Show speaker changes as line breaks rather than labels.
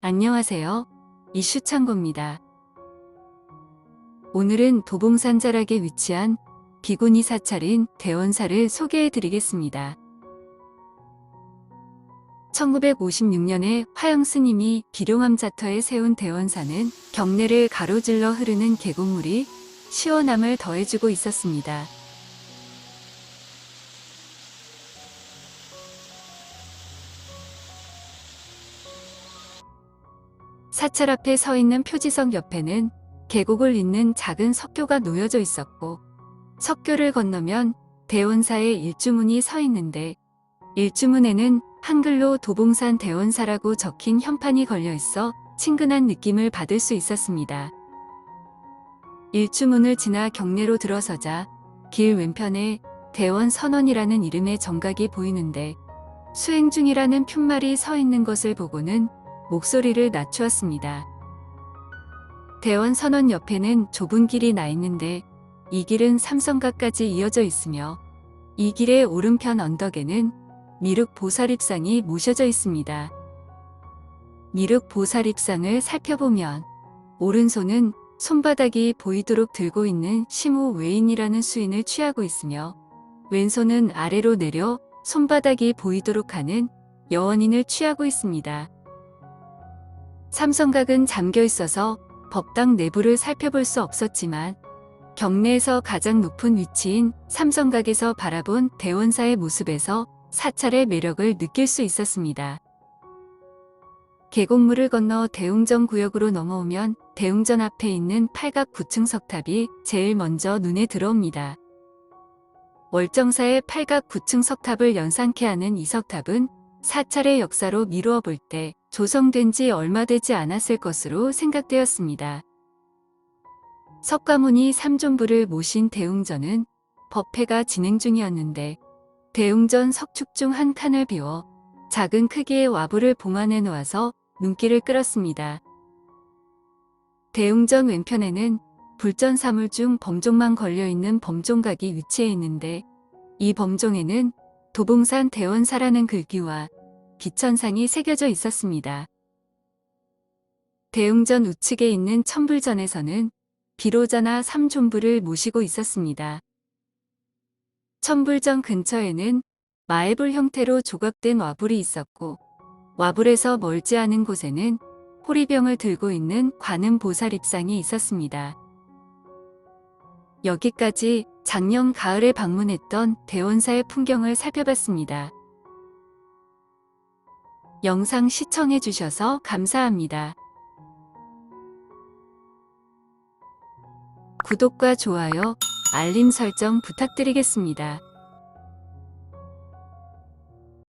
안녕하세요. 이슈 창고입니다. 오늘은 도봉산 자락에 위치한 비구니 사찰인 대원사를 소개해 드리겠습니다. 1956년에 화영 스님이 비룡암 자터에 세운 대원사는 경내를 가로질러 흐르는 계곡물이 시원함을 더해주고 있었습니다. 사찰 앞에 서 있는 표지석 옆에는 계곡을 잇는 작은 석교가 놓여져 있었고 석교를 건너면 대원사의 일주문이 서 있는데 일주문에는 한글로 도봉산 대원사라고 적힌 현판이 걸려 있어 친근한 느낌을 받을 수 있었습니다. 일주문을 지나 경내로 들어서자 길 왼편에 대원 선원이라는 이름의 정각이 보이는데 수행 중이라는 푯말이 서 있는 것을 보고는 목소리를 낮추었습니다. 대원 선원 옆에는 좁은 길이 나 있는데 이 길은 삼성각까지 이어져 있으며 이 길의 오른편 언덕에는 미륵 보살입상이 모셔져 있습니다. 미륵 보살입상을 살펴보면 오른손은 손바닥이 보이도록 들고 있는 시무 외인이라는 수인을 취하고 있으며 왼손은 아래로 내려 손바닥이 보이도록 하는 여원인을 취하고 있습니다. 삼성각은 잠겨 있어서 법당 내부를 살펴볼 수 없었지만 경내에서 가장 높은 위치인 삼성각에서 바라본 대원사의 모습에서 사찰의 매력을 느낄 수 있었습니다. 계곡물을 건너 대웅전 구역으로 넘어오면 대웅전 앞에 있는 팔각 9층 석탑이 제일 먼저 눈에 들어옵니다. 월정사의 팔각 9층 석탑을 연상케 하는 이 석탑은 사찰의 역사로 미루어 볼 때 조성된 지 얼마 되지 않았을 것으로 생각되었습니다. 석가모니 삼존부를 모신 대웅전은 법회가 진행 중이었는데 대웅전 석축 중 한 칸을 비워 작은 크기의 와불을 봉안해 놓아서 눈길을 끌었습니다. 대웅전 왼편에는 불전 사물 중 범종만 걸려있는 범종각이 위치해 있는데 이 범종에는 도봉산 대원사라는 글귀와 기천상이 새겨져 있었습니다. 대웅전 우측에 있는 천불전에서는 비로자나 삼존부를 모시고 있었습니다. 천불전 근처에는 마애불 형태로 조각된 와불이 있었고 와불에서 멀지 않은 곳에는 호리병을 들고 있는 관음 보살입상이 있었습니다. 여기까지 작년 가을에 방문했던 대원사의 풍경을 살펴봤습니다. 영상 시청해주셔서 감사합니다. 구독과 좋아요, 알림 설정 부탁드리겠습니다.